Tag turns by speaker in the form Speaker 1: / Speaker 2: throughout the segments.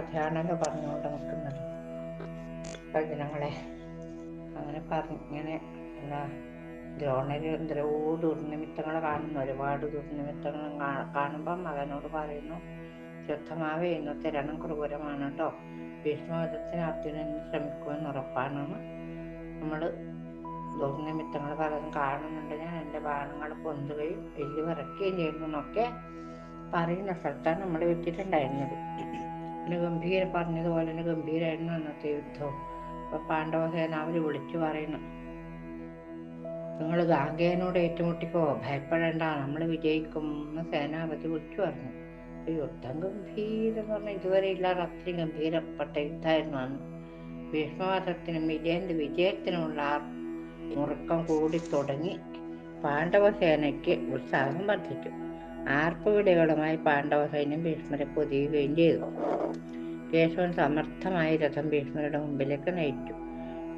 Speaker 1: കഥയാണല്ലോ പറഞ്ഞുകൊണ്ട് നിൽക്കുന്നത്. ഭജനങ്ങളെ അങ്ങനെ പറഞ്ഞു ഇങ്ങനെ എന്താ ദ്രോണര് എന്തോ ദുർനിമിത്തങ്ങൾ കാണുന്നു. ഒരുപാട് ദുർനിമിത്തങ്ങൾ കാണുമ്പോൾ മകനോട് പറയുന്നു ശുദ്ധമാവേ ഇന്നത്തെ രണം ക്രൂരമാണ് കേട്ടോ ഭീഷ്മവധത്തിന് അർജുനൻ ശ്രമിക്കുമെന്ന് ഉറപ്പാണെന്ന് നമ്മൾ ദുർനിമിത്തങ്ങൾ പലതും കാണുന്നുണ്ട്. ഞാൻ എന്റെ ബാണങ്ങൾ പൊന്തുകയും എല്ല് വിറയ്ക്കുകയും ചെയ്യുന്നു എന്നൊക്കെ പറയുന്ന സ്ഥലത്താണ് നമ്മൾ വെച്ചിട്ടുണ്ടായിരുന്നത് പിന്നെ ഗംഭീര പറഞ്ഞതുപോലെ തന്നെ ഗംഭീരമായിരുന്നു അന്നത്തെ യുദ്ധവും. അപ്പൊ പാണ്ഡവ സേനാവര് വിളിച്ചു പറയുന്നു. നിങ്ങൾ ഗാംഗേയനോട് ഏറ്റുമുട്ടിക്കോ? ഭയപ്പെടേണ്ട. നമ്മൾ വിജയിക്കും എന്ന് സേനാപതി വിളിച്ചു പറഞ്ഞു. യുദ്ധം ഗംഭീരം എന്ന് പറഞ്ഞാൽ ഇതുവരെ ഇല്ലാതെ അത്രയും ഗംഭീരപ്പെട്ട യുദ്ധമായിരുന്നു അന്ന്. ഭീഷ്മവാദത്തിനും വിജയന്റെ വിജയത്തിനുമുള്ള മുറുക്കം കൂടി തുടങ്ങി പാണ്ഡവസേനയ്ക്ക് ഉത്സാഹം വർദ്ധിച്ചു. ആർപ്പുവിളികളുമായി പാണ്ഡവ സൈന്യം ഭീഷ്മരെ പൊതിയുകയും ചെയ്തു. കേശവൻ സമർത്ഥമായി രഥം ഭീഷ്മരുടെ മുമ്പിലേക്ക് നയിച്ചു.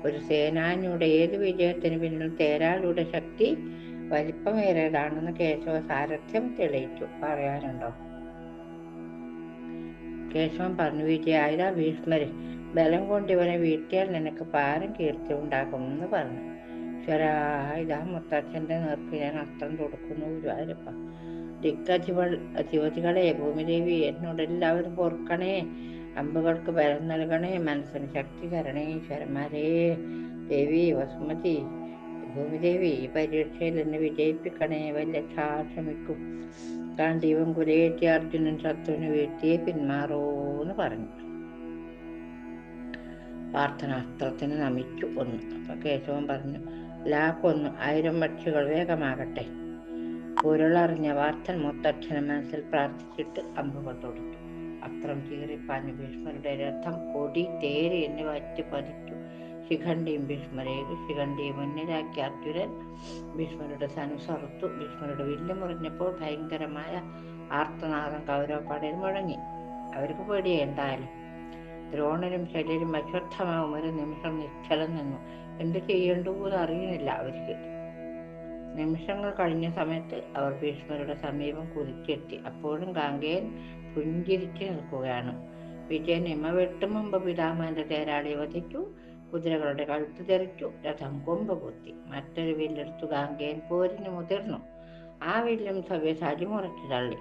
Speaker 1: ഒരു സേനാനിയുടെ ഏത് വിജയത്തിന് പിന്നിൽ തേരാളിയുടെ ശക്തി വലിപ്പമേറിയതാണെന്ന് കേശവ സാരഥ്യം തെളിയിച്ചു. പറയാനുണ്ടോ? കേശവൻ പറഞ്ഞു വിജയായ ഭീഷ്മര്. ബലം കൊണ്ടിവനെ വീട്ടിയാൽ നിനക്ക് പാരം കീർത്തി ഉണ്ടാകുമെന്ന് പറഞ്ഞു. ഈശ്വരാ ഇതാ മുത്തച്ഛന്റെ നേർക്ക് ഞാൻ അസ്ത്രം കൊടുക്കുന്നു ഗുരുവായൂരപ്പ ദിക്കധിപൾ അധിപതികളെ ഭൂമിദേവി എന്നോട് എല്ലാവരും പൊറുക്കണേ അമ്പുകൾക്ക് ബലം നൽകണേ മനസ്സിന് ശക്തി തരണേ ഈശ്വരന്മാരേ ദേവി വസുമതി ഭൂമിദേവി ഈ പരീക്ഷയിൽ എന്നെ വിജയിപ്പിക്കണേ വല്ല ക്ഷമിക്കും കാണ്ടീവം കുലയേറ്റി അർജുനൻ ശത്രുവിന് വീഴ്ത്തിയെ പിന്മാറൂന്ന് പറഞ്ഞു. പ്രാർത്ഥനാസ്ത്രത്തിന് നമിച്ചു ഒന്ന് അപ്പൊ കേശവൻ പറഞ്ഞു ലാക്കൊന്ന് ആയിരം പക്ഷികൾ വേഗമാകട്ടെ. ഉരുളറിഞ്ഞ വാർത്തൻ മുത്തച്ഛന മനസ്സിൽ പ്രാർത്ഥിച്ചിട്ട് അമ്പുകൾ തൊടുത്തു. അത്രം ചീറിപ്പാഞ്ഞു ഭീഷ്മരുടെ രഥം കൊടി തേര് എന്നിവ അറ്റ് പതിച്ചു. ശിഖണ്ഡിയും ഭീഷ്മരേക്ക് ശിഖണ്ഡിയെ മുന്നിലാക്കി അർജുനൻ ഭീഷ്മരുടെ സനുസറുത്തു ഭീഷ്മരുടെ വില്ല് മുറിഞ്ഞപ്പോൾ ഭയങ്കരമായ ആർത്തനാദം കൗരവപ്പടയിൽ മുഴങ്ങി. അവർക്ക് പേടിയേ എന്തായാലും. ദ്രോണരും ശരീരം അശ്വത്ഥമാവും. ഒരു നിമിഷം നിശ്ചലം നിന്നു. എന്ത് ചെയ്യേണ്ടൂന്ന് അറിയുന്നില്ല അവർക്ക്. നിമിഷങ്ങൾ കഴിഞ്ഞ സമയത്ത് അവർ ഭീഷ്മരുടെ സമീപം കുതിച്ചെത്തി അപ്പോഴും ഗാംഗേയൻ പുഞ്ചിരിച്ചു നിൽക്കുകയാണ്. വിജയൻ ഇമ വെട്ടും മുമ്പ് പിതാമഹന്റെ തേരാളി വധിച്ചു കുതിരകളുടെ കഴുത്ത് തെറിച്ചു രഥം കൊമ്പ് കുത്തി മറ്റൊരു വില്ലെടുത്തു ഗാംഗയൻ പോരിന് മുതിർന്നു. ആ വില്ലും സവ്യസാചി മുറച്ചു തള്ളി.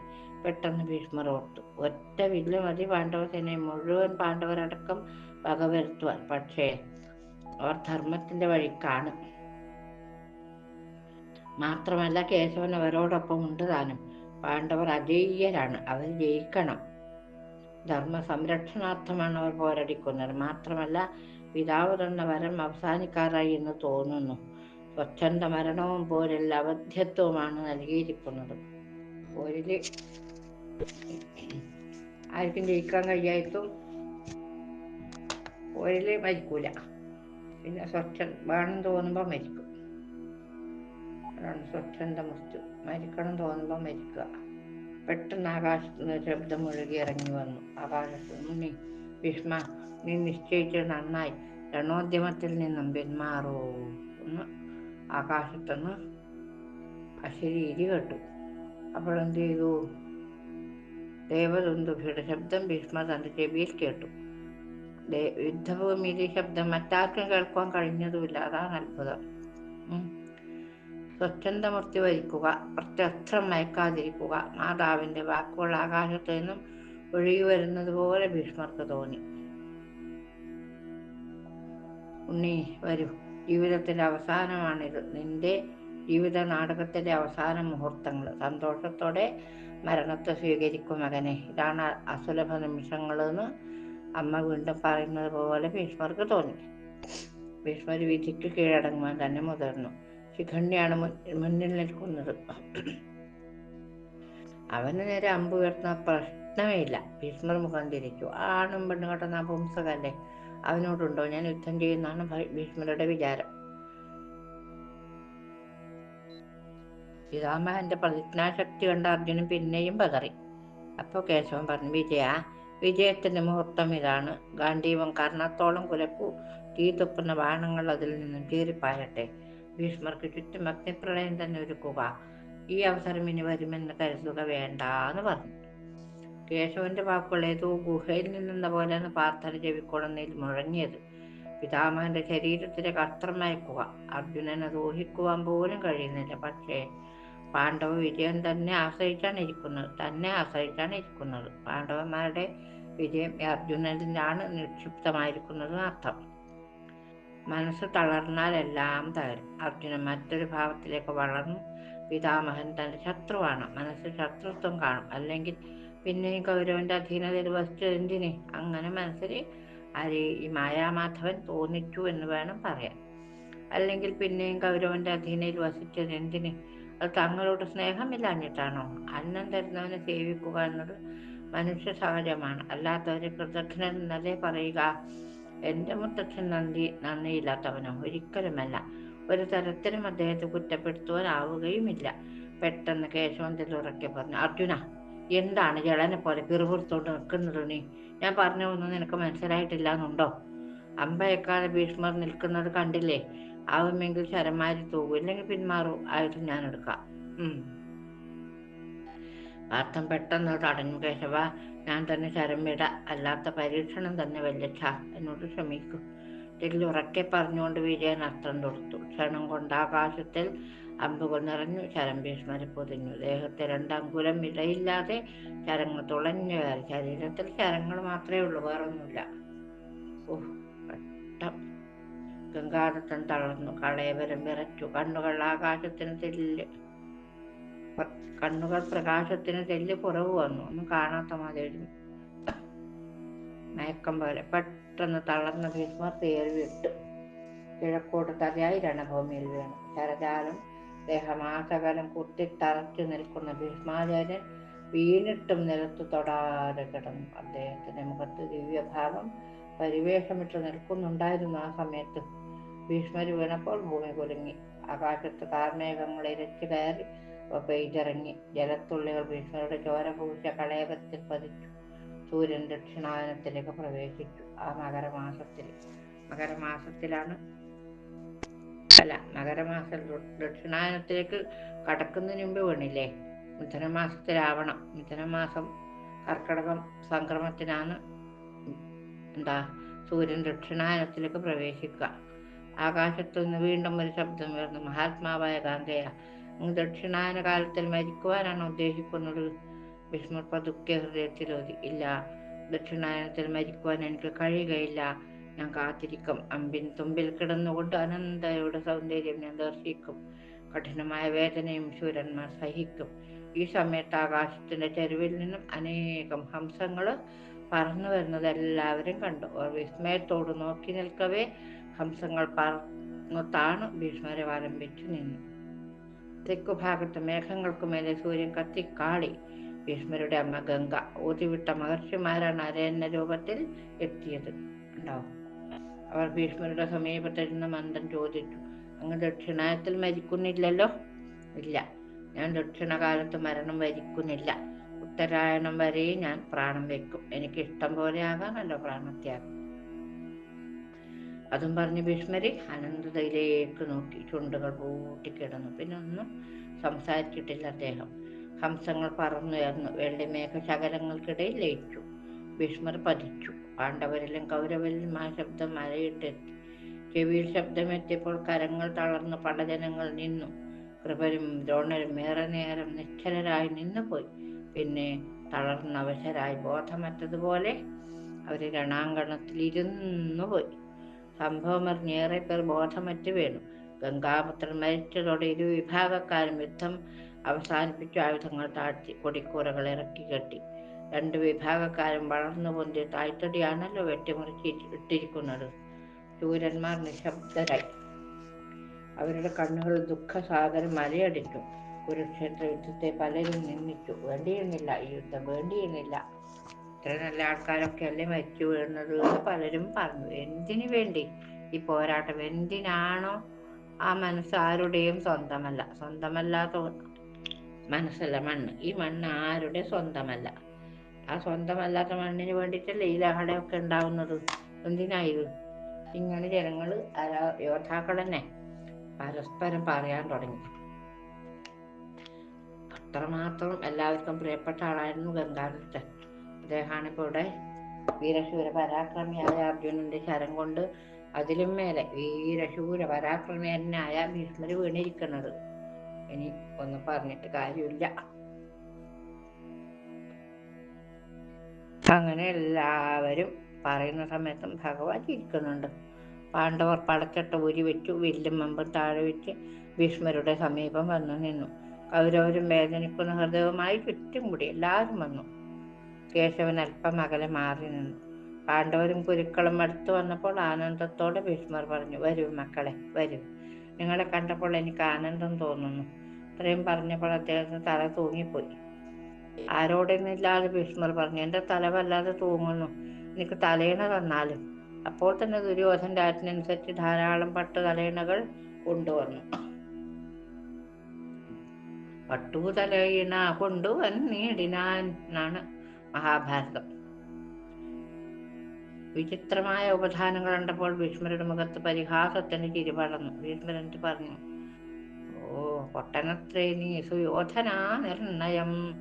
Speaker 1: പെട്ടെന്ന് ഭീഷ്മർ ഓർത്തു ഒറ്റ വില്ല് മതി പാണ്ഡവസേനയെ മുഴുവൻ പാണ്ഡവരടക്കം വകവരുത്തുവാൻ. പക്ഷേ അവർ ധർമ്മത്തിന്റെ കാണും. മാത്രമല്ല കേശവൻ അവരോടൊപ്പം ഉണ്ട് താനും. പാണ്ഡവർ അജയ്യരാണ് അവർ ജയിക്കണം. ധർമ്മ സംരക്ഷണാർത്ഥമാണ് അവർ പോരടിക്കുന്നത്. മാത്രമല്ല പിതാവ് തന്ന വരം അവസാനിക്കാറായി എന്ന് തോന്നുന്നു. സ്വച്ഛന്ത മരണവും പോരിൽ അവധ്യത്വവുമാണ് നൽകിയിരിക്കുന്നത്. പോരിൽ ആർക്കും ജയിക്കാൻ കഴിയായിട്ടും പോരിൽ മരിക്കൂല. പിന്നെ സ്വച്ഛ വേണം തോന്നുമ്പോൾ മരിക്കും. അതാണ് സ്വച്ഛന്ത മുസ്തു. മരിക്കണം തോന്നുമ്പോൾ മരിക്കുക. പെട്ടെന്ന് ആകാശത്ത് നിന്ന് ശബ്ദം മുഴുകി ഇറങ്ങി വന്നു. ആകാശത്ത് മുന്നി ഭീഷ്മ നീ നിശ്ചയിച്ചത് നന്നായി. രണോദ്യമത്തിൽ നിന്നും പിന്മാറൂ എന്ന് ആകാശത്തുനിന്ന് അശരീരി കേട്ടു. അപ്പോഴെന്ത് ചെയ്തു? ദേവദുന്ദുഭിയുടെ ശബ്ദം ഭീഷ്മ തന്റെ ചെവിയിൽ കേട്ടു. യുദ്ധഭൂമിയിലെ ശബ്ദം മറ്റാർക്കും കേൾക്കാൻ കഴിഞ്ഞതുമില്ല. അതാണ് അത്ഭുതം. സ്വച്ഛന്തമൂർത്തി വരിക്കുക പ്രത്യക്ഷം മയക്കാതിരിക്കുക മാതാവിന്റെ വാക്കുകൾ ആകാശത്ത് നിന്നും ഒഴുകി വരുന്നത് പോലെ ഭീഷ്മർക്ക് തോന്നി. ഉണ്ണി വരൂ. ജീവിതത്തിന്റെ അവസാനമാണിത്. നിന്റെ ജീവിത നാടകത്തിന്റെ അവസാന മുഹൂർത്തങ്ങൾ. സന്തോഷത്തോടെ മരണത്തെ സ്വീകരിക്കും മകനെ. ഇതാണ് അസുലഭ നിമിഷങ്ങളെന്ന് അമ്മ വീണ്ടും പറയുന്നത് പോലെ ഭീഷ്മർക്ക് തോന്നി. ഭീഷ്മർ വിധിക്ക് കീഴടങ്ങുവാൻ തന്നെ മുതിർന്നു. ശിഖണ്ഡിയാണ് മുന്നിൽ നിൽക്കുന്നത്. അവന് നേരെ അമ്പ് ഉയർത്തുന്ന പ്രശ്നമേ ഇല്ല ഭീഷ്മർ മുഖം തിരിച്ചു. ആണും പെണ്ണും കേട്ട അവനോടുണ്ടോ? ഞാൻ യുദ്ധം ചെയ്യുന്നതാണ് ഭീഷ്മരുടെ വിചാരം. പിതാമഹന്റെ പ്രതിജ്ഞാശക്തി കണ്ട അർജുനൻ പിന്നെയും പതറി. അപ്പോൾ കേശവൻ പറഞ്ഞു വിജയ വിജയത്തിന്റെ മുഹൂർത്തം ഇതാണ്. ഗാന്ധീവം കർണത്തോളം കുലപ്പു തീ തുപ്പുന്ന ബാണങ്ങൾ അതിൽ നിന്നും കീറിപ്പായട്ടെ. ഭീഷ്മർക്ക് ചുറ്റും അഗ്നിപ്രളയം തന്നെ ഒരുക്കുക. ഈ അവസരം ഇനി വരുമെന്ന് കരുതുക വേണ്ട എന്ന് പറഞ്ഞു. കേശവന്റെ വാക്കുകൾ ഏതോ ഗുഹയിൽ നിന്നെന്ന പോലെയാണ് പാർത്ഥന ചെവിക്കൊള്ളുന്നതിൽ മുഴങ്ങിയത്. പിതാമഹന്റെ ശരീരത്തിലെ കസ്ത്രമയക്കുക അയക്കുക അർജുനനെ ദോഹിക്കുവാൻ പോലും കഴിയുന്നില്ല. പക്ഷേ പാണ്ഡവ വിജയം തന്നെ ആശ്രയിച്ചാണ് ഇരിക്കുന്നത്. തന്നെ ആശ്രയിച്ചാണ് ഇരിക്കുന്നത്. പാണ്ഡവന്മാരുടെ വിജയം ഈ അർജുനനിലാണ് നിക്ഷിപ്തമായിരിക്കുന്നത് അർത്ഥം. മനസ്സ് തളർന്നാൽ എല്ലാം തകരും. അർജുനൻ മറ്റൊരു ഭാവത്തിലേക്ക് വളർന്നു. പിതാമഹൻ തന്റെ ശത്രുവാണ്. മനസ്സിൽ ശത്രുത്വം കാണും. അല്ലെങ്കിൽ പിന്നെയും കൗരവന്റെ അധീനതയിൽ വസിച്ചത് എന്തിന്? അങ്ങനെ മനസ്സിൽ അരി ഈ മായാമാധവൻ തോന്നിച്ചു എന്ന് വേണം പറയാൻ. അല്ലെങ്കിൽ പിന്നെയും കൗരവന്റെ അധീനയിൽ വസിച്ചത് എന്തിന്? അത് തങ്ങളോട് സ്നേഹമില്ലാഞ്ഞിട്ടാണോ? അന്നം തരുന്നവനെ സേവിക്കുക എന്നത് മനുഷ്യ സഹജമാണ് അല്ലാത്തവരെ കൃതജ്ഞൻ എന്നല്ലേ പറയുക. എന്റെ മുത്തച്ഛൻ നന്ദി നന്ദിയില്ലാത്തവനോ? ഒരിക്കലുമല്ല. ഒരു തരത്തിലും അദ്ദേഹത്തെ കുറ്റപ്പെടുത്തുവാനാവുകയുമില്ല. പെട്ടെന്ന് കേശവന്തിൽ ഉറക്കി പറഞ്ഞു അർജുന എന്താണ് ജളനെ പോലെ പിറുപുറത്തോട്ട് നിൽക്കുന്നത് നീ? ഞാൻ പറഞ്ഞു ഒന്നും നിനക്ക് മനസ്സിലായിട്ടില്ല എന്നുണ്ടോ അമ്പയക്കാതെ ഭീഷ്മർ നിൽക്കുന്നത് കണ്ടില്ലേ? ആവുമെങ്കിൽ ശരമാരി തൂകും ഇല്ലെങ്കിൽ പിന്മാറൂ. ആയിട്ട് ഞാൻ എടുക്കാം ഉം പാർത്ഥം പെട്ടെന്ന് തടഞ്ഞു കേശവ ഞാൻ തന്നെ ശരം വിട. അല്ലാത്ത പരീക്ഷണം തന്നെ വല്യച്ഛ. എന്നോട് ക്ഷമിക്കൂ. ഉറക്കെ പറഞ്ഞുകൊണ്ട് വിജയൻ അർത്ഥം തൊടുത്തു ക്ഷണം കൊണ്ട് ആകാശത്തിൽ അമ്പുകൾ നിറഞ്ഞു. ശരം ഭീഷ്മരെ പൊതിഞ്ഞു. ദേഹത്തെ രണ്ടങ്കുലം ഇടയില്ലാതെ ശരങ്ങൾ തുളഞ്ഞു കയറി. ശരീരത്തിൽ ശരങ്ങൾ മാത്രമേ ഉള്ളൂ. വേറൊന്നുമില്ല. ഓഹ് പെട്ടം ഗംഗാദത്തൻ തളർന്നു. കളയവരം വിറച്ചു. കണ്ണുകൾ ആകാശത്തിന് തെല്ല് കണ്ണുകൾ പ്രകാശത്തിന് തെല്ല് കുറവ് വന്നു. ഒന്നും കാണാത്ത മാതിരി മയക്കം പോലെ പെട്ടെന്ന് തളർന്ന ഭീഷ്മർ തേറി വിട്ടു. കിഴക്കോട്ട് തലയായി രണഭൂമിയിൽ വീണു. ശരജാലം ദേഹമാസകലം കുത്തിത്തറച്ചു നിൽക്കുന്ന ഭീഷ്മാചാര്യൻ വീണിട്ടും നിലത്ത് തൊടാതെ കിടന്നു. അദ്ദേഹത്തിന്റെ മുഖത്ത് ദിവ്യഭാവം പരിവേഷമിട്ട് നിൽക്കുന്നുണ്ടായിരുന്നു ആ സമയത്ത്. ഭീഷ്മര് വീണപ്പോൾ ഭൂമി കുലുങ്ങി. ആകാശത്ത് കാർമേഘങ്ങൾ ഇരച്ചു കയറി പെയ്തിറങ്ങി. ജലത്തുള്ളികൾ ഭീഷണിയുടെ ചോര പൂച്ച കളയപത്തിൽ പതിച്ചു. സൂര്യൻ ദക്ഷിണായനത്തിലേക്ക് പ്രവേശിച്ചു. ആ മകരമാസത്തിൽ മകരമാസത്തിലാണ് അല്ല മകരമാസം ദക്ഷിണായനത്തിലേക്ക് കടക്കുന്നതിന് മുമ്പ് വീണില്ലേ? മിഥുനമാസത്തിലാവണം. മിഥുനമാസം കർക്കടകം സംക്രമത്തിനാണ് എന്താ സൂര്യൻ ദക്ഷിണായനത്തിലേക്ക് പ്രവേശിക്കുക. ആകാശത്തു നിന്ന് വീണ്ടും ഒരു ശബ്ദം വരുന്നു മഹാത്മാവായ അങ്ങ് ദക്ഷിണായന കാലത്തിൽ മരിക്കുവാനാണ് ഉദ്ദേശിക്കുന്നത്. ഭീഷ്മർ പതുക്കെ ഹൃദയത്തിലോതി ഇല്ല ദക്ഷിണായനത്തിൽ മരിക്കുവാൻ എനിക്ക് കഴിയുകയില്ല. ഞാൻ കാത്തിരിക്കും. അമ്പിൻ തുമ്പിൽ കിടന്നുകൊണ്ട് അനന്തയുടെ സൗന്ദര്യം ഞാൻ ദർശിക്കും. കഠിനമായ വേദനയും ശൂരന്മാർ സഹിക്കും. ഈ സമയത്ത് ആകാശത്തിന്റെ ചെരുവിൽ നിന്നും അനേകം ഹംസങ്ങൾ പറന്നു വരുന്നത് എല്ലാവരും കണ്ടു. അവർ വിസ്മയത്തോട് നോക്കി നിൽക്കവേ ഹംസങ്ങൾ പറന്നു താണു. ഭീഷ്മരെ ആരംഭിച്ചു നിന്നു. തെക്കുഭാഗത്ത് മേഘങ്ങൾക്കുമേലെ സൂര്യൻ കത്തിക്കാളി. ഭീഷ്മരുടെ അമ്മ ഗംഗ ഊതിവിട്ട മഹർഷിമാരാണ് അരയന്ന രൂപത്തിൽ എത്തിയത്. ഉണ്ടാവും അവർ ഭീഷ്മരുടെ സമീപത്തിരുന്ന് മന്ദൻ ചോദിച്ചു. അങ്ങ് ദക്ഷിണായത്തിൽ മരിക്കുന്നില്ലല്ലോ? ഇല്ല. ഞാൻ ദക്ഷിണകാലത്ത് മരണം വരിക്കുന്നില്ല. ഉത്തരായണം വരെയും ഞാൻ പ്രാണം വെക്കും. എനിക്ക് ഇഷ്ടം പോലെ ആകാമല്ലോ പ്രാണത്യാഗം. അതും പറഞ്ഞ് ഭീഷ്മര് അനന്തതയിലേക്ക് നോക്കി. ചുണ്ടുകൾ പൂട്ടിക്കിടന്നു. പിന്നെ ഒന്നും സംസാരിച്ചിട്ടില്ല അദ്ദേഹം. ഹംസങ്ങൾ പറന്നുയർന്നു. വെള്ളിമേഘ ശകലങ്ങൾക്കിടയിൽ ലയിച്ചു. ഭീഷ്മർ പതിച്ചു. പാണ്ഡവരിലും കൗരവരിലും ആ ശബ്ദം മലയിട്ടെത്തി. ചെവിയിൽ ശബ്ദമെത്തിയപ്പോൾ കരങ്ങൾ തളർന്ന്. പടജനങ്ങൾ നിന്നു. കൃപരും ദ്രോണരും ഏറെ നേരം നിശ്ചലരായി നിന്നുപോയി. പിന്നെ തളർന്നവശരായി. ബോധമറ്റതുപോലെ അവർ രണാങ്കണത്തിൽ ഇരുന്നു പോയി സംഭവം അറിഞ്ഞേറെ പേർ ബോധമറ്റ് വീണു. ഗംഗാപുത്രൻ മരിച്ചതോടെ ഇരു വിഭാഗക്കാരും യുദ്ധം അവസാനിപ്പിച്ചു. ആയുധങ്ങൾ താഴ്ത്തി കൊടിക്കൂറകൾ ഇറക്കി കെട്ടി. രണ്ട് വിഭാഗക്കാരും വളർന്നു പൊന്തിയ തായ്തടിയാണല്ലോ വെട്ടിമുറിച്ച് ഇട്ടിരിക്കുന്നത്. ശൂരന്മാർ നിശബ്ദരായി. അവരുടെ കണ്ണുകൾ ദുഃഖസാഗരം മലയടിച്ചു. കുരുക്ഷേത്ര യുദ്ധത്തെ പലരും നിന്ദിച്ചു. വേണ്ടിയിരുന്നില്ല ഈ യുദ്ധം വേണ്ടിയിരുന്നില്ല ഇത്ര നല്ല ആൾക്കാരൊക്കെ അല്ലേ മരിച്ചു വീഴുന്നത് എന്ന് പലരും പറഞ്ഞു. എന്തിനു വേണ്ടി? ഈ പോരാട്ടം എന്തിനാണോ ആ മനസ്സ് ആരുടെയും സ്വന്തമല്ല. സ്വന്തമല്ലാത്ത മനസ്സല്ല മണ്ണ്. ഈ മണ്ണ് ആരുടെ സ്വന്തമല്ല? ആ സ്വന്തമല്ലാത്ത മണ്ണിന് വേണ്ടിയിട്ടല്ലേ ഈ ലഹടയൊക്കെ ഉണ്ടാവുന്നത്? എന്തിനായത്? ഇങ്ങനെ ജനങ്ങൾ യോദ്ധാക്കൾ തന്നെ പരസ്പരം പറയാൻ തുടങ്ങി. അത്രമാത്രം എല്ലാവർക്കും പ്രിയപ്പെട്ട ആളായിരുന്നു ഗംഗാധരൻ. അദ്ദേഹമാണ് ഇപ്പോൾ ഇവിടെ വീരശൂര പരാക്രമിയായ അർജുനന്റെ ശരം കൊണ്ട് അതിലും മേലെ വീരശൂര പരാക്രമിയനായ ഭീഷ്മർ വീണിരിക്കുന്നത്. ഇനി ഒന്നും പറഞ്ഞിട്ട് കാര്യമില്ല. അങ്ങനെ എല്ലാവരും പറയുന്ന സമയത്തും ഭഗവാൻ ഇരിക്കുന്നുണ്ട്. പാണ്ഡവർ പടച്ചട്ട ഊരി വെച്ചു വില്ലും മമ്പും താഴെ വെച്ച് ഭീഷ്മരുടെ സമീപം വന്നു നിന്നു. അവരവരും വേദനിക്കുന്ന ഹൃദയവുമായി ചുറ്റും കൂടി എല്ലാവരും വന്നു. കേശവൻ അല്പം അകലെ മാറി നിന്നു. പാണ്ഡവരും ഗുരുക്കളും അടുത്തു വന്നപ്പോൾ ആനന്ദത്തോടെ ഭീഷ്മർ പറഞ്ഞു വരൂ മക്കളെ വരൂ. നിങ്ങളെ കണ്ടപ്പോൾ എനിക്ക് ആനന്ദം തോന്നുന്നു. ഇത്രയും പറഞ്ഞപ്പോൾ അദ്ദേഹത്തിന് തല തൂങ്ങിപ്പോയി. ആരോടെന്നില്ലാതെ ഭീഷ്മർ പറഞ്ഞു എന്റെ തല വല്ലാതെ തൂങ്ങുന്നു. എനിക്ക് തലയിണ തന്നാലും. അപ്പോൾ തന്നെ ദുര്യോധൻ രാജ്ഞനുസരിച്ച് ധാരാളം പട്ട് തലയിണകൾ കൊണ്ടുവന്നു. പട്ടു തലയിണ കൊണ്ടുവന്നിടിനാൻ എന്നാണ് മഹാഭാരതം. വിചിത്രമായ ഉപധാനങ്ങൾ കണ്ടപ്പോൾ ഭീഷ്മരുടെ മുഖത്ത് പരിഹാസത്തിന് ചിരി പടർന്നു. പറഞ്ഞു ഓ പൊട്ടനത്രേ നീ സുയോധനാ നിർണയം.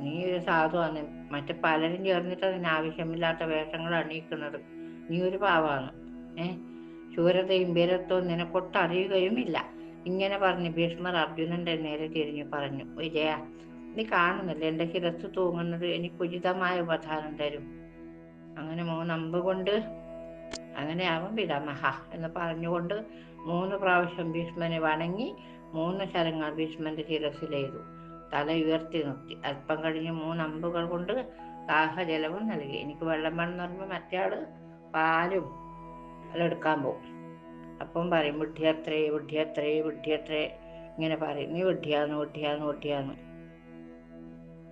Speaker 1: നീ ഒരു സാധുവാണ്. മറ്റു പലരും ചേർന്നിട്ട് അതിന് ആവശ്യമില്ലാത്ത വേഷങ്ങൾ അണിയിക്കുന്നത് നീ ഒരു പാവാണ്. ഏ? ശൂരതയും നിനക്കൊട്ടറിയുകയും അറിയുകയുമില്ല ഇങ്ങനെ പറഞ്ഞ് ഭീഷ്മർ അർജുനന്റെ നേരെ തിരിഞ്ഞു പറഞ്ഞു വിജയ നീ കാണുന്നില്ല? എന്റെ ശിരസ് തൂങ്ങുന്നത് എനിക്ക് ഉചിതമായ ഉപധാനം തരും. അങ്ങനെ മൂന്നമ്പ് കൊണ്ട് അങ്ങനെ അവൻ പിതാമഹ എന്ന് പറഞ്ഞുകൊണ്ട് മൂന്ന് പ്രാവശ്യം ഭീഷ്മനെ വണങ്ങി മൂന്ന് ശരങ്ങൾ ഭീഷ്മന്റെ ശിരസിലെയ്തു തല ഉയർത്തി നിർത്തി. അല്പം കഴിഞ്ഞ് മൂന്ന് അമ്പുകൾ കൊണ്ട് ദാഹജലവും നൽകി. എനിക്ക് വെള്ളം വേണം എന്ന് പറയുമ്പോൾ മറ്റേയാൾ പാലും എടുക്കാൻ പോകും അപ്പം പറയും വിഡ്ഢിയത്രേ വിഡ്ഢിയത്രേ വിഡ്ഢിയത്രേ ഇങ്ങനെ പറയും. നീ വിഡ്ഢിയാന്ന് വിഡ്ഢിയാന്ന് വിഡ്ഢിയാന്ന്.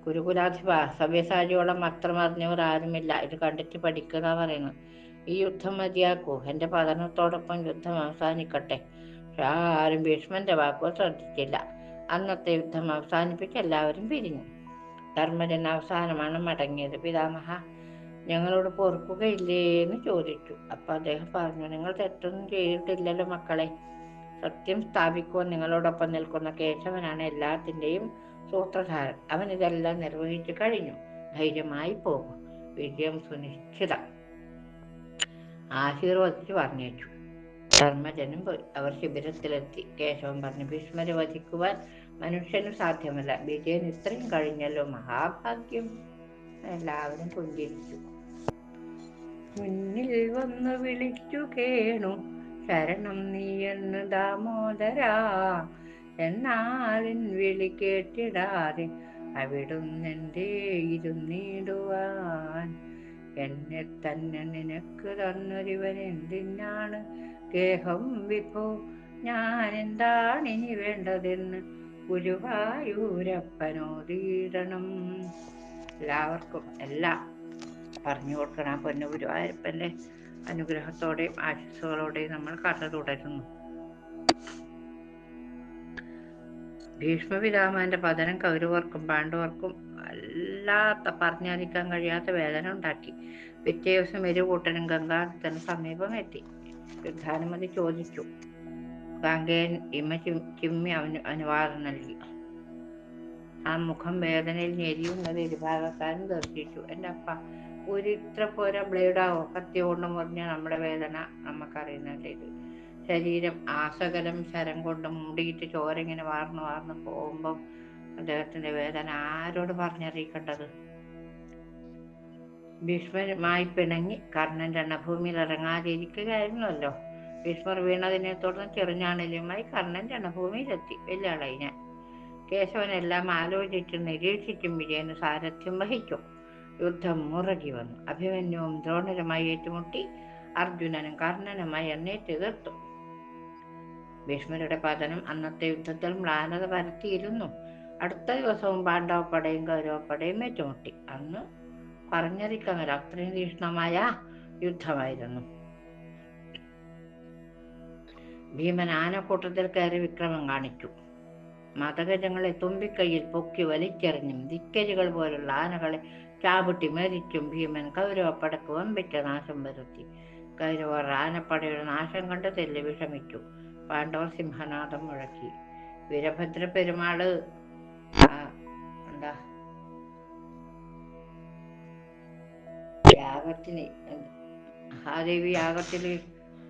Speaker 1: ഗുരുകുലാധിപ സവ്യസാചിയോളം അത്രം അറിഞ്ഞവർ ആരുമില്ല ഇത് കണ്ടിട്ട് പഠിക്കുക പറയുന്നു ഈ യുദ്ധം മതിയാക്കൂ. എന്റെ പതനത്തോടൊപ്പം യുദ്ധം അവസാനിക്കട്ടെ. ആരും ഭീഷ്മന്റെ വാക്കുകൾ ശ്രദ്ധിച്ചില്ല. അന്നത്തെ യുദ്ധം അവസാനിപ്പിച്ച് എല്ലാവരും പിരിഞ്ഞു. ധർമ്മജൻ അവസാനമാണ് മടങ്ങിയത്. പിതാമഹ ഞങ്ങളോട് പൊറുക്കുകയില്ലേ എന്ന് ചോദിച്ചു. അപ്പൊ അദ്ദേഹം പറഞ്ഞു നിങ്ങൾ തെറ്റൊന്നും ചെയ്തിട്ടില്ലല്ലോ മക്കളെ. സത്യം സ്ഥാപിക്കുവാൻ നിങ്ങളോടൊപ്പം നിൽക്കുന്ന കേശവനാണ് എല്ലാത്തിന്റെയും സൂത്രധാരൻ. അവൻ ഇതെല്ലാം നിർവഹിച്ചു കഴിഞ്ഞു. ധൈര്യമായി പോകും. വിജയം സുനിശ്ചിതം. ആശീർവദിച്ച് പറഞ്ഞേച്ചു. ധർമ്മജനും പോയി. അവർ ശിബിരത്തിലെത്തി. കേശവൻ പറഞ്ഞു ഭീഷ്മരെ വധിക്കുവാൻ മനുഷ്യന് സാധ്യമല്ല. വിജയൻ ഇത്രയും കഴിഞ്ഞല്ലോ. മഹാഭാഗ്യം. എല്ലാവരും പുഞ്ചിരിച്ചു. മുന്നിൽ വന്ന് വിളിച്ചു കേണു. ശരണം നീ എന്ന് ദാമോദരാ. എന്നാലിൻ വിളി കേട്ടിടാതെ അവിടുന്നെന്റെ ഇരുന്നിടുവാൻ എന്നെ തന്നെ നിനക്ക് തന്നൊരുവൻ എന്തിനാണ്? ഗേഹം വിഭോ ഞാൻ എന്താണ് ഇനി വേണ്ടതെന്ന്? ഗുരുവായൂരപ്പനോദീടണം എല്ലാവർക്കും എല്ലാം പറഞ്ഞു കൊടുക്കണം. പൊന്നു ഗുരുവായൂരപ്പന്റെ അനുഗ്രഹത്തോടെയും ആശസ്സുകളോടെയും നമ്മൾ കഥ തുടരുന്നു. ഭീഷ്മപിതാമന്റെ പതനം കൗരവർക്കും പാണ്ഡവർക്കും വല്ലാത്ത പറഞ്ഞറിയിക്കാൻ കഴിയാത്ത വേദന ഉണ്ടാക്കി. പിറ്റേ ദിവസം ഇരുകൂട്ടനും ഗംഗാധത്തിന് സമീപം എത്തി. പ്രധാനമന്ത്രി ചോദിച്ചു. ഗംഗേൻ ഇമ്മ ചിമ്മി അവന് അനുവാദം നൽകി. ആ മുഖം വേദനയിൽ ഞെരിയുന്നത് ഇരുഭാഗക്കാരൻ ദർശിച്ചു. എന്റെ അപ്പ ഒരു ഇത്ര പോരാ ബ്ലേഡാവോ? കത്തി കൊണ്ട് മുറിഞ്ഞ നമ്മുടെ വേദന ഇത്? ശരീരം ആസകലം ശരം കൊണ്ട് മൂടിയിട്ട് ചോര ഇങ്ങനെ വാർന്ന് വാർന്ന് പോകുമ്പോൾ അദ്ദേഹത്തിന്റെ വേദന ആരോട് പറഞ്ഞറിയിക്കേണ്ടത്? ഭീഷ്മരുമായി പിണങ്ങി കർണൻ രണഭൂമിയിൽ ഇറങ്ങാതിരിക്കുകയായിരുന്നല്ലോ. ഭീഷ്മർ വീണതിനെ തുടർന്ന് ചെറുഞ്ഞാണലുമായി കർണൻ രണഭൂമിയിലെത്തി. വെല്ലാളായി ഞാൻ. കേശവനെല്ലാം ആലോചിച്ചും നിരീക്ഷിച്ചും വിജയന് സാരഥ്യം വഹിച്ചു. യുദ്ധം മുറകി വന്നു. അഭിമന്യുവും ദ്രോണരുമായി ഏറ്റുമുട്ടി അർജുനനും കർണനുമായി എണ്ണേറ്റ് എതിർത്തു. ഭീഷ്മരുടെ പതനം അന്നത്തെ യുദ്ധത്തിൽ മ്ലാനത പരത്തിയിരുന്നു. അടുത്ത ദിവസവും പാണ്ഡവപ്പടയും കൗരവപ്പടയും ഏറ്റുമുട്ടി. അന്ന് പറഞ്ഞറിയിക്കാമല്ല അത്രയും തീക്ഷ്ണമായ യുദ്ധമായിരുന്നു. ഭീമൻ ആനക്കൂട്ടത്തിൽ കയറി വിക്രമം കാണിച്ചു. മതഗജങ്ങളെ തുമ്പിക്കൈയിൽ പൊക്കി വലിച്ചെറിഞ്ഞും ധിക്കരികൾ പോലുള്ള ആനകളെ ചാപുട്ടി മരിച്ചും ഭീമൻ കൗരവപ്പടക്ക് വമ്പിച്ച നാശം വരുത്തി. കൗരവർ ആനപ്പടയുടെ നാശം കണ്ട് തെല്ലി വിഷമിച്ചു. പാണ്ഡവർ സിംഹനാഥം മുഴക്കി. വീരഭദ്ര പെരുമാൾ എന്താ? യാഗത്തിന് മഹാദേവി യാഗത്തിൽ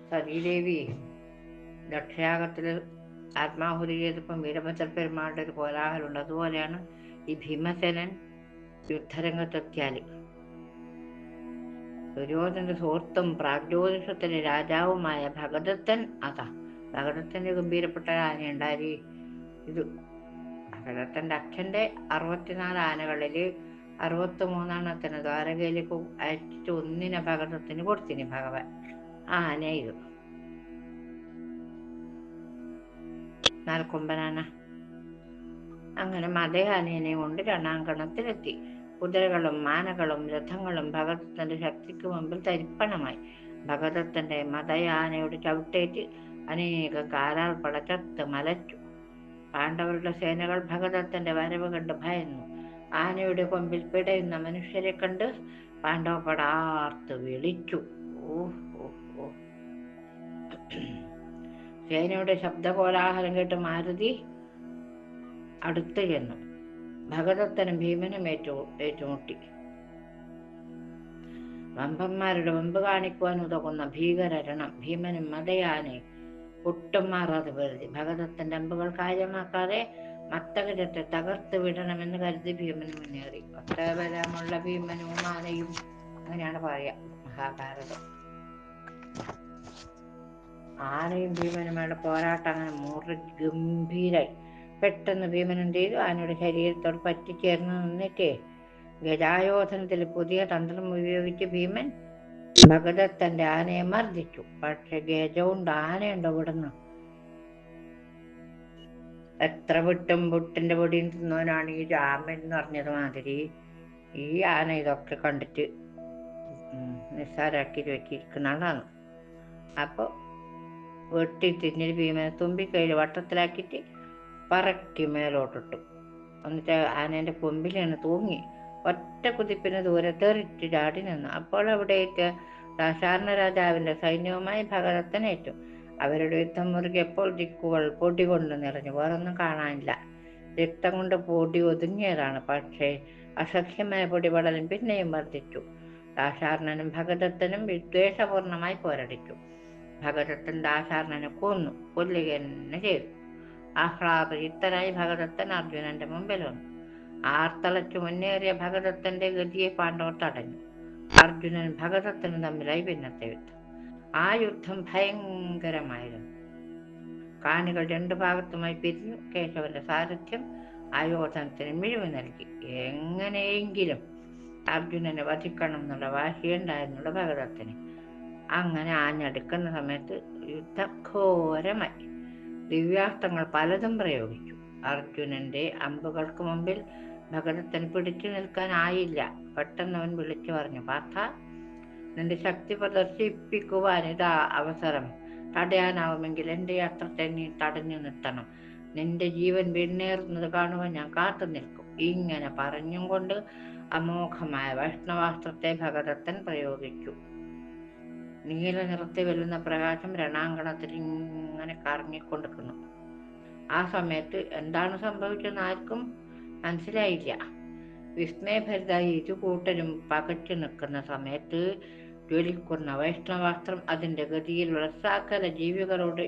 Speaker 1: സതീദേവി ദക്ഷയാഗത്തിൽ ആത്മാഹുതി ചെയ്തപ്പം വീരഭദ്ര പെരുമാളുടെ ഒരു കോലാഹലമുണ്ട്. അതുപോലെയാണ് ഈ ഭീമസേനൻ യുദ്ധരംഗത്തെത്തിയാൽ ദുര്യോധന സുഹൃത്തും പ്രാഗ്യോതിഷത്തിന് രാജാവുമായ ഭഗദത്തൻ അതാ. ഭഗദത്തന്റെ ഗംഭീരപ്പെട്ട ആനയുണ്ടായി. ഇത് ഭഗദത്തന്റെ അച്ഛന്റെ അറുപത്തിനാല് ആനകളിൽ അറുപത്തി മൂന്നെണ്ണത്തിന് ദ്വാരകയിലേക്ക് അയച്ചിട്ട് ഒന്നിനെ ഭഗവത്തിന് കൊടുത്തിന് ഭഗവാൻ. ആ ആന ഇത് നാൽക്കൊമ്പനാന. അങ്ങനെ മതയാനേനെ കൊണ്ട് രണാങ്കണത്തിലെത്തി കുതിരകളും മാനകളും രഥങ്ങളും ഭഗവത്തിന്റെ ശക്തിക്ക് മുമ്പിൽ തരിപ്പണമായി. ഭഗവത്തിന്റെ മതയാനയുടെ ചവിട്ടേറ്റ് അനേക കാലാൽ പടച്ചത്ത് മലച്ചു. പാണ്ഡവരുടെ സേനകൾ ഭഗദത്തന്റെ വരവ് കണ്ട് ഭയന്നു. ആനയുടെ കൊമ്പിൽ പിടയുന്ന മനുഷ്യരെ കണ്ട് പാണ്ഡവ പടാർത്ത് വിളിച്ചു. സേനയുടെ ശബ്ദ കോലാഹലം കേട്ട് മാരുതി അടുത്ത് ചെന്നു. ഭഗദത്തനും ഭീമനും ഏറ്റു ഏറ്റുമുട്ടി. വമ്പന്മാരുടെ വമ്പ് കാണിക്കുവാൻ ഉതകുന്ന ഭീകരരണം ഭീമനും മതയാനെ ഒട്ടും മാറാതെ കരുതി ഭഗതത്തിന്റെ അമ്പുകൾ കാര്യമാക്കാതെ മത്തകിടത്തെ തകർത്ത് വിടണമെന്ന് കരുതി ഭീമൻ മുന്നേറി ഒറ്റബലമുള്ള ഭീമനും ആനയും അങ്ങനെയാണ് പറയാ മഹാഭാരതം. ആനയും ഭീമനുമായുള്ള പോരാട്ടം അങ്ങനെ മുറി ഗംഭീരായി. പെട്ടെന്ന് ഭീമൻ എന്ത് ചെയ്തു? ആനയുടെ ശരീരത്തോട് പറ്റിച്ചേർന്ന് നിന്നിട്ട് ഗജായോധനത്തിൽ പുതിയ തന്ത്രം ഉപയോഗിച്ച് ഭീമൻ ഭഗദത്തന്റെ ആനയെ മർദ്ദിച്ചു. പക്ഷെ ഗജവുണ്ട്. ആനയുണ്ട് ഇവിടുന്ന് എത്ര വിട്ടും പുട്ടിന്റെ പൊടിയും തിന്നവനാണ് ഈ രാമൻ എന്ന് പറഞ്ഞത് മാതിരി. ഈ ആന ഇതൊക്കെ കണ്ടിട്ട് നിസ്സാരാക്കി വെച്ചിരിക്കുന്നതാണ് അപ്പൊ വെട്ടി തിന്നിട്ട് ഭീമനെ കയ്യിൽ വട്ടത്തിലാക്കിയിട്ട് പറക്കി മേലോട്ടിട്ടു. എന്നിട്ട് ആനേന്റെ കൊമ്പിലാണ് തൂങ്ങി ഒറ്റ കുതിപ്പിന് ദൂരെ തെറിച്ച് ചാടി നിന്നു. അപ്പോൾ അവിടേക്ക് ദാശാരണ രാജാവിന്റെ സൈന്യവുമായി ഭഗതത്തനേറ്റു അവരുടെ യുദ്ധം മുറുകിയപ്പോൾ ദിക്കുകൾ പൊടി കൊണ്ട് നിറഞ്ഞു. വേറൊന്നും കാണാനില്ല. രക്തം കൊണ്ട് പൊടി ഒതുങ്ങിയതാണ്. പക്ഷേ അസഖ്യമായ പൊടിപടലും പിന്നെയും വർദ്ധിച്ചു. ദാശാർണനും ഭഗതത്തനും വിദ്വേഷപൂർണമായി പോരടിച്ചു. ഭഗതത്തൻ ദാശാർണനെ കൊന്നു. കൊല്ലുക തന്നെ ചെയ്തു. ആഹ്ലാദയുക്തനായി ഭഗതത്തൻ അർജുനന്റെ മുമ്പിൽ വന്നു. ആർത്തളച്ചു മുന്നേറിയ ഭഗതത്തന്റെ ഗതിയെ പാണ്ഡവർ തടഞ്ഞു. അർജുനൻ ഭഗദത്തനും തമ്മിലായി പിന്നത്തെ യുദ്ധം ആ യുദ്ധം ഭയങ്കരമായിരുന്നു. കാണികൾ രണ്ടു ഭാഗത്തുമായി പിരിഞ്ഞു. കേശവന്റെ സാരഥ്യം ആയോധനത്തിന് മിഴിവ് നൽകി. എങ്ങനെയെങ്കിലും അർജുനനെ വധിക്കണം എന്നുള്ള വാശിയുണ്ടായിരുന്നുള്ള ഭഗതത്തിന്. അങ്ങനെ ആഞ്ഞടുക്കുന്ന സമയത്ത് യുദ്ധം ഘോരമായി. ദിവ്യാസ്ത്രങ്ങൾ പലതും പ്രയോഗിച്ചു. അർജുനന്റെ അമ്പുകൾക്ക് മുമ്പിൽ ഭഗതത്തിന് പിടിച്ചു നിൽക്കാനായില്ല. പെട്ടെന്ന് അവൻ വിളിച്ചു പറഞ്ഞു പാർത്ഥ നിന്റെ ശക്തി പ്രദർശിപ്പിക്കുവാൻ ഇതാ അവസരം. തടയാനാവുമെങ്കിൽ എന്റെ യാത്രത്തെ നീ തടഞ്ഞു നിർത്തണം. നിന്റെ ജീവൻ വിണ്ണേറുന്നത് കാണുവാൻ ഞാൻ കാത്തു നിൽക്കും. ഇങ്ങനെ പറഞ്ഞും കൊണ്ട് അമോഘമായ വൈഷ്ണവാസ്ത്രത്തെ ഭഗദത്തൻ പ്രയോഗിച്ചു. നീല നിറത്തിൽ വരുന്ന പ്രകാശം രണാങ്കണത്തിൽ ഇങ്ങനെ കറങ്ങിക്കൊണ്ടിരിക്കുന്നു. ആ സമയത്ത് എന്താണ് സംഭവിച്ചെന്ന് ആർക്കും മനസ്സിലായില്ല. വിസ്മയഭരിതായി ഇരു കൂട്ടരും പകച്ചു നിൽക്കുന്ന സമയത്ത് ജ്വലിക്കുന്ന വൈഷ്ണവാസ്ത്രം അതിന്റെ ഗതിയിൽ വളർത്താക്കല ജീവികളോട്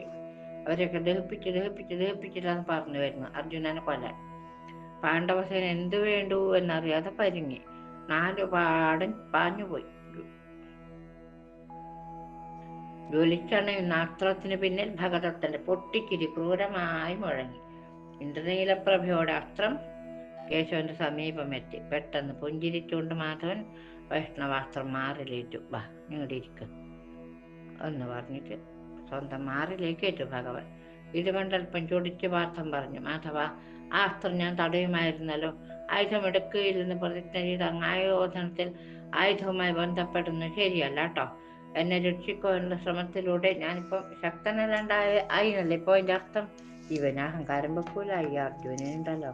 Speaker 1: അവരെയൊക്കെ ദഹിപ്പിച്ച് ദഹിപ്പിച്ച് ദഹിപ്പിച്ചില്ലാന്ന് പറഞ്ഞു വരുന്നു. അർജുനനെ കൊല്ലാൻ. പാണ്ഡവസേന എന്തു വേണ്ടു എന്നറിയാതെ പരിങ്ങി. നാലു പാടൻ പാഞ്ഞുപോയി ജ്വലിച്ചണയുന്ന അസ്ത്രത്തിന് പിന്നിൽ ഭഗദത്തന്റെ പൊട്ടിച്ചിരി ക്രൂരമായി മുഴങ്ങി. ഇന്ദ്രനീലപ്രഭയോടെ അസ്ത്രം കേശവന്റെ സമീപമെത്തി പെട്ടെന്ന് പുഞ്ചിരിച്ചുകൊണ്ട് മാധവൻ വൈഷ്ണവാസ്ത്രം മാറിലേറ്റു. വാ ഇങ്ങോട്ടിരിക്ക എന്ന് പറഞ്ഞിട്ട് സ്വന്തം മാറിലേക്കേറ്റു ഭഗവൻ. ഇടിമണ്ടൽപ്പം ചൊടിച്ച് പാർത്ഥം പറഞ്ഞു. മാധവ ആ അസ്ത്രം ഞാൻ തടയുമായിരുന്നല്ലോ. ആയുധം എടുക്കുകയില്ലെന്ന് പ്രതിജ്ഞ ചെയ്ത അങ്ങായോധനത്തിൽ ആയുധവുമായി ബന്ധപ്പെടുന്നു. ശരിയല്ല കേട്ടോ എന്നെ രക്ഷിക്കുവാനുള്ള ശ്രമത്തിലൂടെ ഞാനിപ്പം ശക്തനല്ലാണ്ടായ ആയിനല്ലേ ഇപ്പോൾ എന്റെ അർത്ഥം? ഇവന് അഹങ്കാരം വെക്കൂല. ഈ അർജുനുണ്ടല്ലോ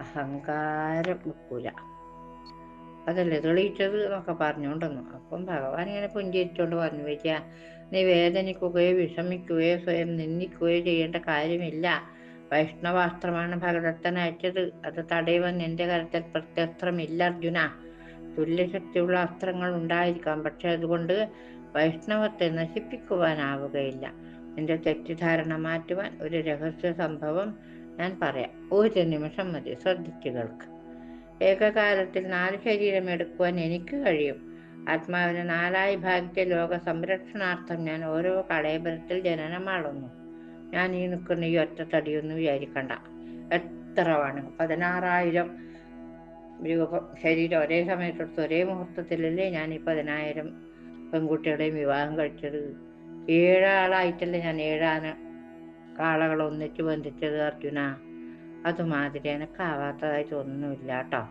Speaker 1: അഹങ്കാരം വെക്കൂല. അതല്ലേ തെളിയിച്ചത് എന്നൊക്കെ പറഞ്ഞുകൊണ്ടെന്നു അപ്പം ഭഗവാൻ ഇങ്ങനെ പുഞ്ചിരിച്ചോണ്ട് പറഞ്ഞു വെച്ചാ നീ വേദനിക്കുകയോ വിഷമിക്കുകയോ സ്വയം നിന്ദിക്കുകയോ ചെയ്യേണ്ട കാര്യമില്ല. വൈഷ്ണവാസ്ത്രമാണ് ഭഗദത്തൻ അയച്ചത്. അത് തടയുവാൻ നിന്റെ കരത്തിൽ പ്രത്യസ്ത്രമില്ല അർജുന. തുല്യശക്തിയുള്ള അസ്ത്രങ്ങൾ ഉണ്ടായിരിക്കാം. പക്ഷെ അതുകൊണ്ട് വൈഷ്ണവത്തെ നശിപ്പിക്കുവാനാവുകയില്ല. നിന്റെ തെറ്റിദ്ധാരണ മാറ്റുവാൻ ഒരു രഹസ്യ സംഭവം ഞാൻ പറയാം. ഒരു നിമിഷം മതി ശ്രദ്ധിച്ചു കേൾക്ക്. ഏകകാലത്തിൽ നാല് ശരീരം എടുക്കുവാൻ എനിക്ക് കഴിയും. ആത്മാവിനെ നാലായി ഭാഗിച്ച ലോക സംരക്ഷണാർത്ഥം ഞാൻ ഓരോ കളയപരത്തിൽ ജനനമാളുന്നു ഞാൻ ഈ നിൽക്കുന്ന ഈ ഒറ്റ തടിയൊന്നും വിചാരിക്കണ്ട. എത്ര വേണം? പതിനാറായിരം രൂപം ശരീരം ഒരേ സമയത്തെടുത്ത് ഒരേ മുഹൂർത്തത്തിലല്ലേ ഞാൻ ഈ പതിനായിരം പെൺകുട്ടികളെയും വിവാഹം കഴിച്ചത്? ഏഴാളായിട്ടല്ലേ ഞാൻ ഏഴാന കാളകൾ ഒന്നിച്ച് ബന്ധിച്ചത് അർജുന. അതുമാതിരി എനക്കാവാത്തതായിട്ട് തോന്നുന്നില്ല കേട്ടോ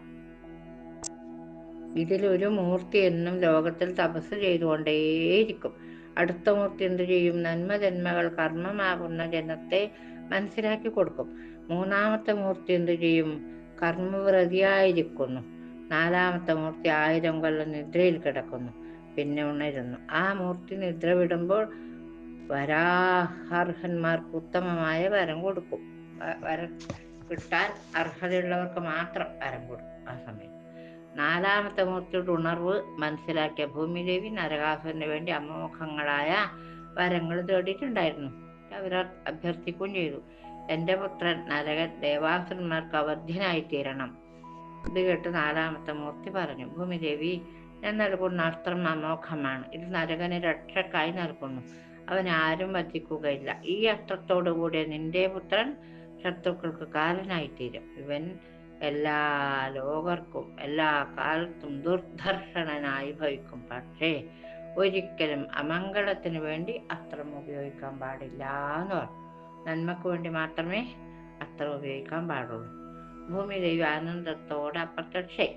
Speaker 1: ഇതിലൊരു മൂർത്തി എന്നും ലോകത്തിൽ തപസ് ചെയ്തുകൊണ്ടേയിരിക്കും. അടുത്ത മൂർത്തി എന്തു ചെയ്യും? നന്മജന്മകൾ കർമ്മമാകുന്ന ജനത്തെ മനസ്സിലാക്കി കൊടുക്കും. മൂന്നാമത്തെ മൂർത്തി എന്തു ചെയ്യും? കർമ്മവ്രതിയായിരിക്കുന്നു. നാലാമത്തെ മൂർത്തി ആയിരം കൊല്ലം നിദ്രയിൽ കിടക്കുന്നു. പിന്നെ ഉണരുന്നു. ആ മൂർത്തി നിദ്ര വിടുമ്പോൾ വരാഹർഹന്മാർക്ക് ഉത്തമമായ വരം കൊടുക്കും. വരം കിട്ടാൻ അർഹതയുള്ളവർക്ക് മാത്രം വരം കൊടുക്കും ആ സമയത്ത് നാലാമത്തെ മൂർത്തിയുടെ ഉണർവ് മനസ്സിലാക്കിയ ഭൂമിദേവി നരകാസുരന് വേണ്ടി അമ്മമുഖങ്ങളായ വരങ്ങൾ തേടിയിട്ടുണ്ടായിരുന്നു. അവർ അഭ്യർത്ഥിക്കുകയും ചെയ്തു. എന്റെ പുത്രൻ നരകൻ ദേവാസുരന്മാർക്ക് അവധ്യനായി തീരണം. ഇത് കേട്ട് നാലാമത്തെ മൂർത്തി പറഞ്ഞു ഭൂമിദേവി ഞാൻ നൽകുന്ന അസ്ത്രം അമോഘമാണ്. ഇത് നരകന് രക്ഷക്കായി നൽകുന്നു. അവൻ ആരും വധിക്കുകയില്ല ഈ അസ്ത്രത്തോടു കൂടിയ നിന്റെ പുത്രൻ ശത്രുക്കൾക്ക് കാലനായിത്തീരും ഇവൻ എല്ലാ ലോകർക്കും എല്ലാ കാലത്തും ദുർദർശനനായി ഭവിക്കും. പക്ഷേ ഒരിക്കലും അമംഗളത്തിന് വേണ്ടി അസ്ത്രം ഉപയോഗിക്കാൻ പാടില്ല എന്ന് പറഞ്ഞു. നന്മക്ക് വേണ്ടി മാത്രമേ അസ്ത്രം ഉപയോഗിക്കാൻ പാടുള്ളൂ. ഭൂമി ആനന്ദത്തോടെ അപ്രത്യക്ഷേ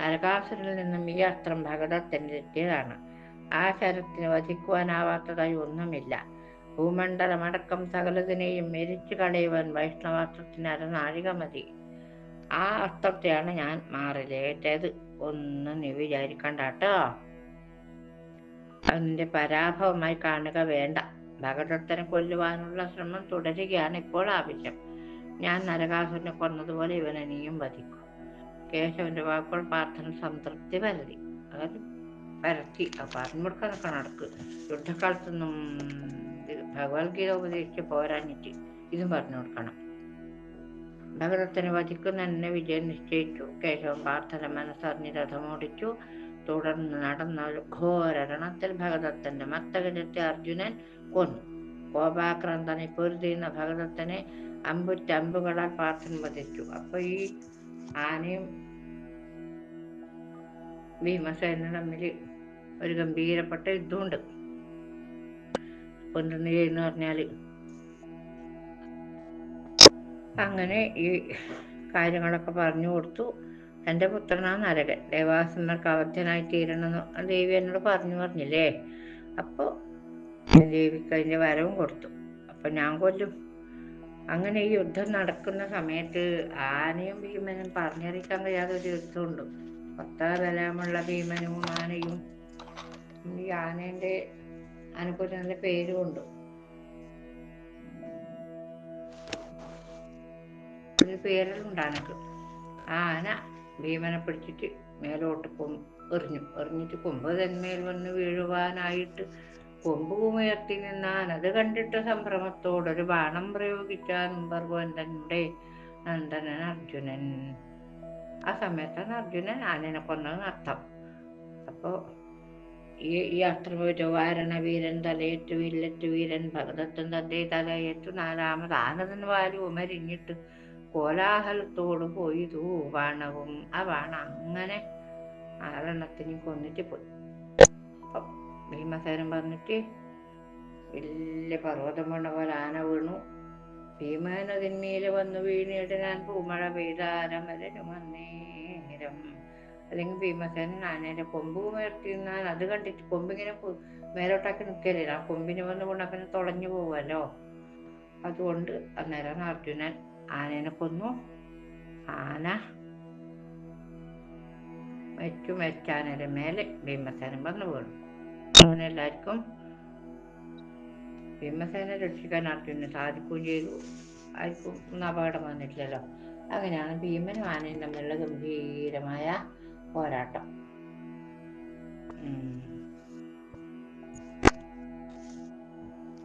Speaker 1: നരകാസുരനിൽ നിന്നും ഈ അസ്ത്രം ഭഗതത്തിന് എത്തിയതാണ് ആ ശരത്തിന് വധിക്കുവാനാവാത്തതായി ഒന്നുമില്ല. ഭൂമണ്ഡലമടക്കം സകലതിനെയും മെരിച്ചു കളയുവാൻ വൈഷ്ണവാസ്ത്രത്തിന് അരനാഴിക മതി. ആ അസ്ത്രത്തെയാണ് ഞാൻ മാറിലേറ്റത്. ഒന്ന് നീ വിചാരിക്കണ്ട കേട്ടോ. അതിന്റെ പരാഭവമായി കാണുക വേണ്ട. ഭഗദത്തനെ കൊല്ലുവാനുള്ള ശ്രമം തുടരുകയാണ് ഇപ്പോൾ ആവശ്യം. ഞാൻ നരകാസുരനെ കൊന്നതുപോലെ ഇവനെ നീയും വധിക്കും. കേശവന്റെ വാക്കുകൾ പാർത്ഥന സംതൃപ്തി വരുതി അത് പരത്തി പറഞ്ഞു കൊടുക്കാൻ യുദ്ധകാലത്തൊന്നും യുദ്ധക്കാലത്തൊന്നും ഭഗവത്ഗീത ഉപദേശിച്ച് പോരാഞ്ഞിട്ട് ഇതും പറഞ്ഞു കൊടുക്കണം. ഭഗതത്തിനെ വധിക്കുന്ന എന്നെ വിജയം നിശ്ചയിച്ചു. കേശവൻ പാർത്ഥന മനസ്സറിഞ്ഞ് രഥമോടിച്ചു. തുടർന്ന് നടന്ന ഒരു ഘോരണത്തിൽ ഭഗതത്തിന്റെ മത്തകജത്തെ അർജുനൻ കൊന്നു. കോപാക്രാന്തനെ പൊരുതിയുന്ന ഭഗതത്തിനെ അമ്പുറ്റ അമ്പുകളാൽ പാർത്ഥൻ വധിച്ചു. അപ്പൊ ഈ ആനയും ഭീമസേനും തമ്മിൽ ഒരു ഗംഭീരപ്പെട്ട യുദ്ധമുണ്ട്. ചെയ്യുന്ന പറഞ്ഞാൽ. അങ്ങനെ ഈ കാര്യങ്ങളൊക്കെ പറഞ്ഞു കൊടുത്തു. എന്റെ പുത്രനാ നരകൻ. ദേവാസന്മാർക്ക് അവധ്യനായി തീരണമെന്ന് ദേവി എന്നോട് പറഞ്ഞു പറഞ്ഞില്ലേ? അപ്പോൾ ദേവിക്ക് അതിന്റെ വരവും കൊടുത്തു. അപ്പം ഞാൻ കൊല്ലും. അങ്ങനെ ഈ യുദ്ധം നടക്കുന്ന സമയത്ത് ആനയും ഭീമനും പറഞ്ഞറിയിക്കാൻ കഴിയാതെ ഒരു യുദ്ധമുണ്ട്. പത്താ ബലമുള്ള ഭീമനും ആനയും ഈ ആനേന്റെ ആനക്കൊരു നല്ല പേരുമുണ്ട്. ഒരു പേരെല്ലാം ആനക്ക്. ആന ഭീമനെ പിടിച്ചിട്ട് മേലോട്ട് കൊ എറിഞ്ഞു. എറിഞ്ഞിട്ട് കൊമ്പ് തന്മേൽ വന്ന് വീഴുവാനായിട്ട് കൊമ്പ് ഉയർത്തി നിന്നാൻ അത് കണ്ടിട്ട് സംഭ്രമത്തോടൊരു ബാണം പ്രയോഗിച്ചാൻ ഭഗവാൻ നന്ദനൻ അർജുനൻ. ആ സമയത്താണ് അർജുനൻ ആനനെ കൊന്നത് അർത്ഥം. അപ്പോ ഈ ഈ അസ്ത്രമൊരു വാരണ വീരൻ തലയേറ്റു വില്ലറ്റു വീരൻ ഭഗതത്തൻ തന്റെ തലയേറ്റു നാലാമത് ആനതൻ വാരി ഉമരിഞ്ഞിട്ട് കോലാഹലത്തോട് പോയി ധൂപാണവും ആ ബാണ അങ്ങനെ ആറെണ്ണത്തിന് കൊന്നിട്ട് പോയി. അപ്പം ഭീമസേനൻ പറഞ്ഞിട്ട് വലിയ പർവതം വീണ പോലെ ആന വീണു. ഭീമനതിന്മേൽ വന്നു വീണിട്ട് ഞാൻ പൂമഴ പെയ്താരം വരും അന്നേരം അല്ലെങ്കിൽ ഭീമസേനൻ ആനയുടെ കൊമ്പ് ഉയർത്തി നിന്നാൽ അത് കണ്ടിട്ട് കൊമ്പിങ്ങനെ മേലോട്ടാക്കി നിൽക്കല്ലേ ആ കൊമ്പിന് വന്ന് കൊണ്ട് അങ്ങനെ തുളഞ്ഞു പോവുമല്ലോ അതുകൊണ്ട് അന്നേരം അർജുനൻ ആനേനെ കൊന്നു. ആന മറ്റു മെച്ചാനയുടെ മേലെ ഭീമസേനൻ വന്ന് വീണു. അവനെല്ലാവർക്കും ഭീമസേനെ രക്ഷിക്കാൻ അർജുനന് സാധിക്കുകയും ചെയ്തു. ആർക്കും ഒന്നും അപകടം വന്നിട്ടില്ലല്ലോ. അങ്ങനെയാണ് ഭീമനും ആനയും തമ്മിലുള്ള ഗംഭീരമായ പോരാട്ടം.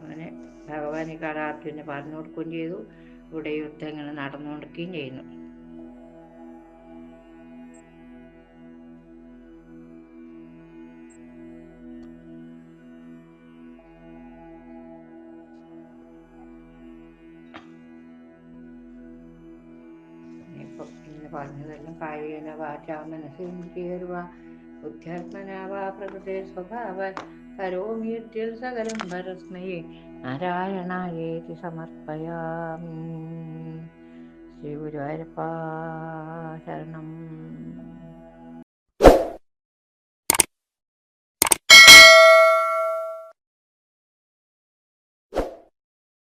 Speaker 1: അങ്ങനെ ഭഗവാൻ ഈ കഥ പറഞ്ഞു കൊടുക്കുകയും ചെയ്തു. ഇവിടെ യുദ്ധം ഇങ്ങനെ നടന്നുകൊണ്ടിരിക്കുകയും ചെയ്യുന്നു. വാച ബുദ്ധ്യാത്മനാ വാ പ്രകൃതി സ്വഭാവ കരോമീർത്തിൽ സകലം പരസ്മയെ നാരായണായേതി സമർപ്പയാമി ശ്രീ ഗുരുവായൂരപ്പ ശരണം